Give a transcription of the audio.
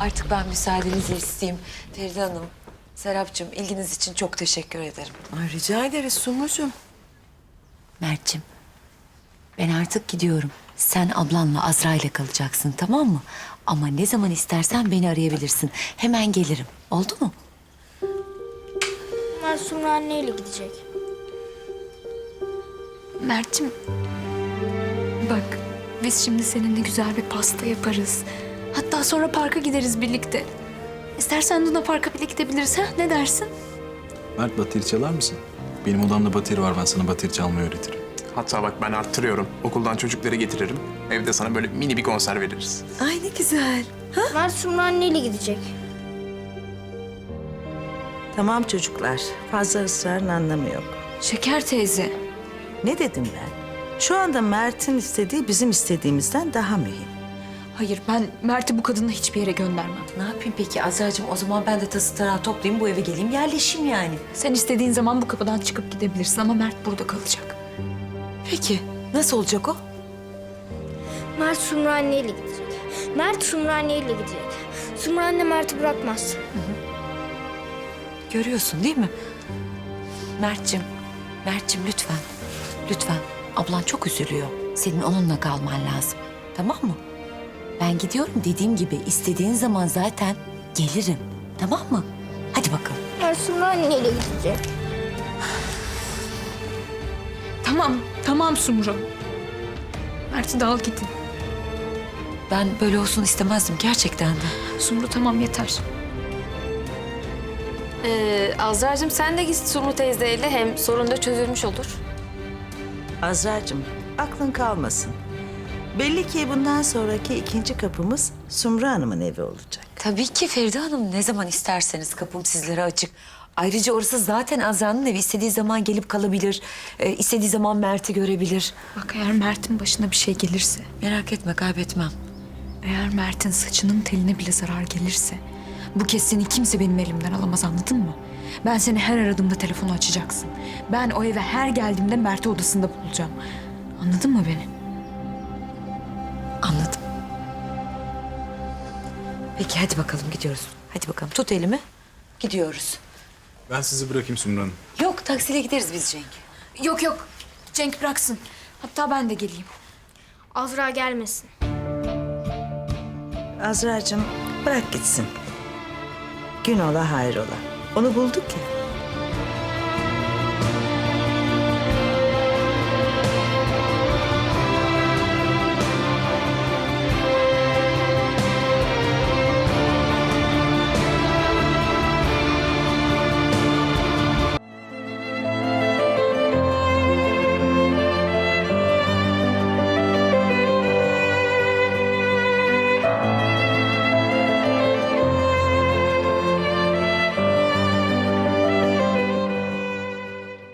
Artık ben müsaadenizi isteyeyim. Feride Hanım, Serapcığım ilginiz için çok teşekkür ederim. Ay, rica ederiz Sumrucuğum. Mert'cim, ben artık gidiyorum. Sen ablanla Azra ile kalacaksın tamam mı? Ama ne zaman istersen beni arayabilirsin. Hemen gelirim. Oldu mu? Mert Sumru anneyle gidecek. Mert'cim bak biz şimdi seninle güzel bir pasta yaparız. Hatta sonra parka gideriz birlikte. İstersen Luna Park'a bile gidebiliriz ha? Ne dersin? Mert bateri çalar mısın? Benim odamda bateri var. Ben sana bateri çalmayı öğretirim. Hatta bak ben arttırıyorum. Okuldan çocukları getiririm. Evde sana böyle mini bir konser veririz. Ay ne güzel. Mert Sumru anneyle gidecek. Tamam çocuklar. Fazla ısrarın anlamı yok. Şeker teyze. Ne dedim ben? Şu anda Mert'in istediği bizim istediğimizden daha mühim. Hayır ben Mert'i bu kadınla hiçbir yere göndermem. Ne yapayım peki Azra'cığım? O zaman ben de tası tarağı toplayayım bu eve geleyim yerleşeyim yani. Sen istediğin zaman bu kapıdan çıkıp gidebilirsin ama Mert burada kalacak. Peki nasıl olacak o? Mert Sumru anneyle gidecek. Mert Sumru anneyle gidecek. Sumru anne Mert'i bırakmaz. Görüyorsun değil mi? Mert'cim, Mert'cim lütfen. Lütfen. Ablan çok üzülüyor. Senin onunla kalman lazım. Tamam mı? Ben gidiyorum dediğim gibi istediğin zaman zaten gelirim. Tamam mı? Hadi bakalım. Mert Sumru anneyle gidecek. Tamam, tamam Sumru. Mert'i de al gidin. Ben böyle olsun istemezdim gerçekten de. Sumru tamam yeter. Ee, Azra'cığım sen de git Sumru teyzeyle hem sorun da çözülmüş olur. Azra'cığım aklın kalmasın. Belli ki bundan sonraki ikinci kapımız Sumru Hanım'ın evi olacak. Tabii ki Feride Hanım ne zaman isterseniz kapım sizlere açık. Ayrıca orası zaten Azra'nın evi. istediği zaman gelip kalabilir. Ee, istediği zaman Mert'i görebilir. Bak eğer Mert'in başına bir şey gelirse, Merak etme kaybetmem. eğer Mert'in saçının teline bile zarar gelirse... ...bu kez seni kimse benim elimden alamaz anladın mı? Ben seni her aradığımda telefonu açacaksın. Ben o eve her geldiğimde Mert'i odasında bulacağım. Anladın mı beni? Peki hadi bakalım gidiyoruz. Hadi bakalım tut elimi. Gidiyoruz. Ben sizi bırakayım Sumru Hanım. Yok taksiyle gideriz biz Cenk. Yok yok. Cenk bıraksın. Hatta ben de geleyim. Azra gelmesin. Azra'cığım bırak gitsin. Gün ola hayrola. Onu bulduk ya.